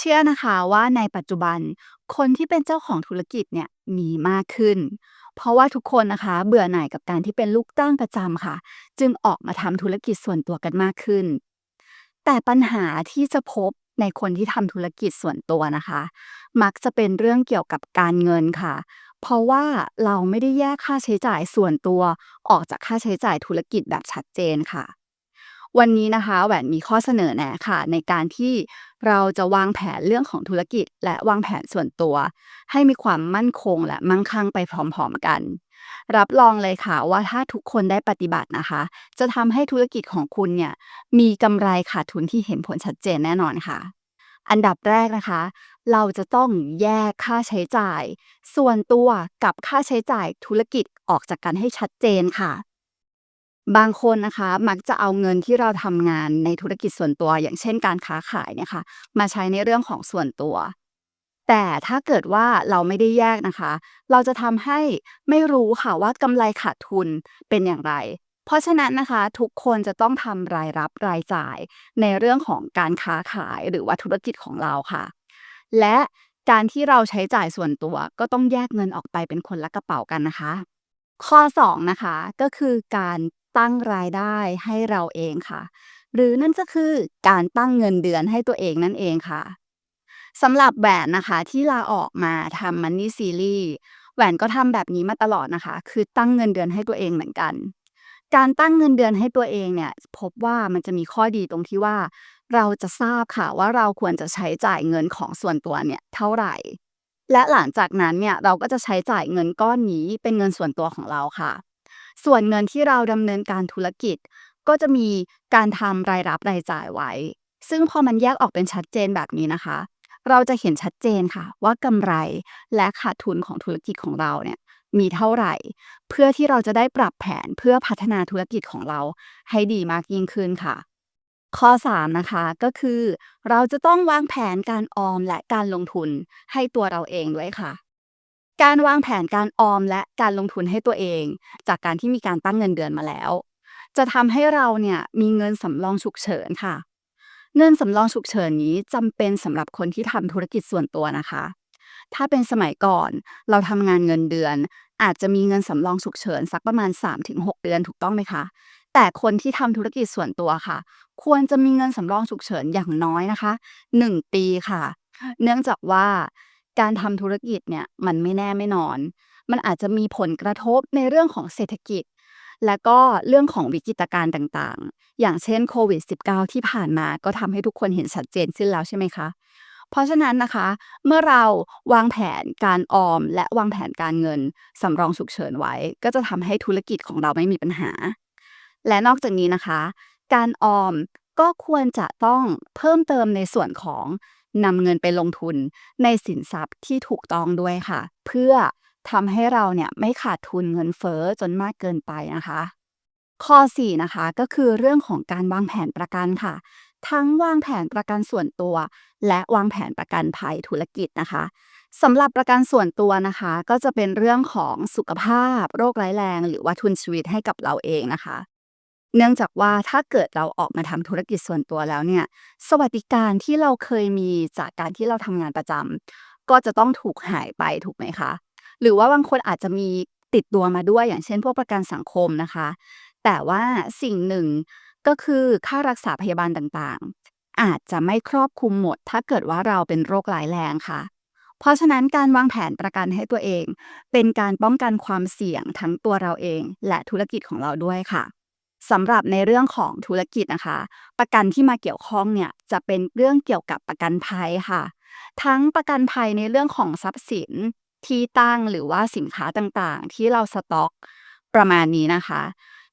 เชื่อนะคะว่าในปัจจุบัน คนที่เป็นเจ้าของธุรกิจเนี่ยมีมากขึ้น เพราะว่าทุกคนนะคะเบื่อหน่ายกับการที่เป็นลูกจ้างประจำค่ะ จึงออกมาทำธุรกิจส่วนตัวกันมากขึ้น แต่ปัญหาที่จะพบในคนที่ทำธุรกิจส่วนตัวนะคะ มักจะเป็นเรื่องเกี่ยวกับการเงินค่ะ เพราะว่าเราไม่ได้แยกค่าใช้จ่ายส่วนตัว ออกจากค่าใช้จ่ายธุรกิจแบบชัดเจนค่ะ วันนี้นะคะแหวนมีข้อเสนอแนะค่ะ ในการที่เราจะวางแผนเรื่องของธุรกิจ และวางแผนส่วนตัว ให้มีความมั่นคงและมั่งคั่งไปพร้อมๆกัน รับรองเลยค่ะว่าถ้าทุกคนได้ปฏิบัตินะคะ จะทำให้ธุรกิจของคุณเนี่ยมีกำไรขาดทุนที่เห็นผลชัดเจนแน่นอนค่ะ อันดับแรกนะคะ เราจะต้องแยกค่าใช้จ่าย ส่วนตัวกับค่าใช้จ่ายธุรกิจออกจากกันให้ชัดเจนค่ะ บางคนนะคะมักจะเอาเงินที่เราทำงานในธุรกิจส่วนตัว อย่างเช่นการค้าขายเนี่ยค่ะมาใช้ในเรื่องของส่วนตัว แต่ถ้าเกิดว่าเราไม่ได้แยกนะคะ เราจะทำให้ไม่รู้ค่ะว่ากำไรขาดทุนเป็นอย่างไร เพราะฉะนั้นนะคะทุกคนจะต้องทำรายรับรายจ่ายในเรื่องของการค้าขายหรือว่าธุรกิจของเราค่ะ และการที่เราใช้จ่ายส่วนตัวก็ต้องแยกเงินออกไปเป็นคนละกระเป๋ากันนะคะ ข้อ 2 นะคะ ก็คือการ ตั้งรายได้ให้เราเองค่ะ หรือนั่นก็คือการตั้งเงินเดือนให้ตัวเองนั่นเองค่ะสำหรับแหวนนะคะที่ลาออกมาทำมันนี่ซีรีส์แหวนก็ทำแบบนี้มาตลอดนะคะ คือตั้งเงินเดือนให้ตัวเองเหมือนกัน การตั้งเงินเดือนให้ตัวเองเนี่ยพบว่ามันจะมีข้อดีตรงที่ว่า เราจะทราบค่ะว่าเราควรจะใช้จ่ายเงินของส่วนตัวเนี่ยเท่าไหร่ และหลังจากนั้นเนี่ยเราก็จะใช้จ่ายเงินก้อนนี้เป็นเงินส่วนตัวของเราค่ะ ส่วนเงินที่เราดำเนินการธุรกิจ ก็จะมีการทำรายรับรายจ่ายไว้ ซึ่งพอมันแยกออกเป็นชัดเจนแบบนี้นะคะ เราจะเห็นชัดเจนค่ะ ว่ากำไรและขาดทุนของธุรกิจของเราเนี่ยมีเท่าไหร่ เพื่อที่เราจะได้ปรับแผนเพื่อพัฒนาธุรกิจของเราให้ดีมากยิ่งขึ้นค่ะ ข้อ 3 นะคะก็คือ เราจะต้องวางแผนการออมและการลงทุนให้ตัวเราเองด้วยค่ะ การวางแผนการออมและการลงทุนให้ตัวเอง จากการที่มีการตั้งเงินเดือนมาแล้ว จะทำให้เราเนี่ยมีเงินสำรองฉุกเฉินค่ะ เงินสำรองฉุกเฉินนี้จำเป็นสำหรับคนที่ทำธุรกิจส่วนตัวนะคะ ถ้าเป็นสมัยก่อนเราทำงานเงินเดือน อาจจะมีเงินสำรองฉุกเฉินสักประมาณ 3-6 เดือนถูกต้องไหมคะ แต่คนที่ทำธุรกิจส่วนตัวค่ะ ควรจะมีเงินสำรองฉุกเฉินอย่างน้อยนะคะ 1 ปีค่ะ เนื่องจากว่า การทำธุรกิจเนี่ยมันไม่แน่ไม่นอน มันอาจจะมีผลกระทบในเรื่องของเศรษฐกิจ และก็เรื่องของวิกฤตการณ์ต่างๆ อย่างเช่นโควิด -19 ที่ผ่านมาก็ทำให้ทุกคนเห็นชัดเจนขึ้นแล้วใช่ไหมคะ เพราะฉะนั้นนะคะ เมื่อเราวางแผนการออม และวางแผนการเงินสำรองฉุกเฉินไว้ ก็จะทำให้ธุรกิจของเราไม่มีปัญหา และนอกจากนี้นะคะ การออมก็ควรจะต้องเพิ่มเติมในส่วนของ นำเงินไปลงทุนในสินทรัพย์ที่ถูกต้องด้วยค่ะ เพื่อทำให้เราเนี่ยไม่ขาดทุนเงินเฟ้อจนมากเกินไปนะคะ ข้อ 4 นะคะก็คือเรื่องของการวางแผนประกันค่ะ ทั้งวางแผนประกันส่วนตัว และวางแผนประกันภัยธุรกิจนะคะสำหรับประกันส่วนตัวนะคะ ก็จะเป็นเรื่องของสุขภาพ โรคร้ายแรง หรือว่าทุนชีวิตให้กับเราเองนะคะ เนื่องจากว่าถ้าเกิดเราออกมาทำธุรกิจส่วนตัวแล้วเนี่ย สวัสดิการที่เราเคยมีจากการที่เราทำงานประจำก็จะต้องถูกหายไปถูกไหมคะ หรือว่าบางคนอาจจะมีติดตัวมาด้วยอย่างเช่น พวกประกันสังคมนะคะ แต่ว่าสิ่งหนึ่งก็คือค่ารักษาพยาบาลต่างๆ อาจจะไม่ครอบคลุมหมด ถ้าเกิดว่าเราเป็นโรคร้ายแรงค่ะ เพราะฉะนั้นการวางแผนประกันให้ตัวเอง เป็นการป้องกันความเสี่ยงทั้งตัวเราเอง และธุรกิจของเราด้วยค่ะ สำหรับในเรื่องของธุรกิจนะคะ ประกันที่มาเกี่ยวข้องเนี่ยจะเป็นเรื่องเกี่ยวกับประกันภัยค่ะ ทั้งประกันภัยในเรื่องของทรัพย์สินที่ตั้งหรือว่าสินค้าต่างๆ ที่เราสต็อกประมาณนี้นะคะ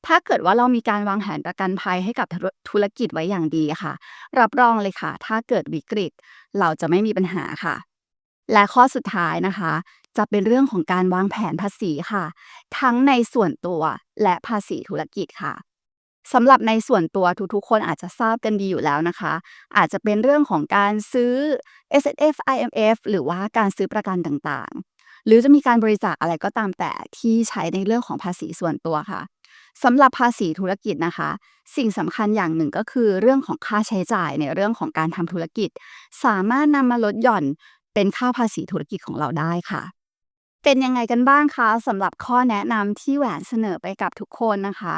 ถ้าเกิดว่าเรามีการวางแผนประกันภัยให้กับธุรกิจไว้อย่างดีค่ะ รับรองเลยค่ะ ถ้าเกิดวิกฤต เราจะไม่มีปัญหาค่ะ และข้อสุดท้ายนะคะ จะเป็นเรื่องของการวางแผนภาษีค่ะ ทั้งในส่วนตัวและภาษีธุรกิจค่ะ สำหรับในส่วนตัวทุกๆ คนอาจจะทราบกันดีอยู่แล้วนะคะ อาจจะเป็นเรื่องของการซื้อ S&F IMF หรือว่าการซื้อประกันต่างๆ หรือจะมีการบริจาคอะไรก็ตามแต่ที่ใช้ในเรื่องของภาษีส่วนตัวค่ะสำหรับภาษีธุรกิจนะคะ สิ่งสำคัญอย่างหนึ่งก็คือเรื่องของค่าใช้จ่ายในเรื่องของการทำธุรกิจ สามารถนำมาลดหย่อนเป็นค่าภาษีธุรกิจของเราได้ค่ะ เป็นยังไงกันบ้างคะสำหรับข้อแนะนำที่แหวนเสนอไปกับทุกคนนะคะ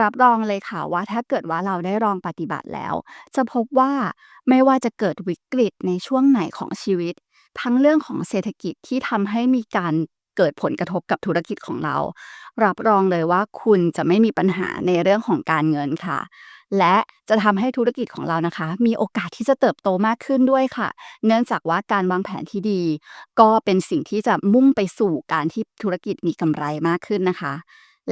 รับรองเลยค่ะว่าถ้าเกิดว่าเราได้ลองปฏิบัติแล้ว จะพบว่าไม่ว่าจะเกิดวิกฤตในช่วงไหนของชีวิต ทั้งเรื่องของเศรษฐกิจที่ทำให้มีการเกิดผลกระทบกับธุรกิจของเรา รับรองเลยว่าคุณจะไม่มีปัญหาในเรื่องของการเงินค่ะ และจะทำให้ธุรกิจของเรานะคะ มีโอกาสที่จะเติบโตมากขึ้นด้วยค่ะ เนื่องจากว่าการวางแผนที่ดี ก็เป็นสิ่งที่จะมุ่งไปสู่การที่ธุรกิจมีกำไรมากขึ้นนะคะ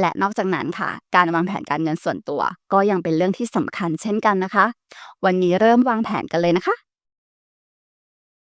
และนอกจากนั้นค่ะ การวางแผนการเงินส่วนตัว ก็ยังเป็นเรื่องที่สำคัญเช่นกันนะคะ วันนี้เริ่มวางแผนกันเลยนะคะ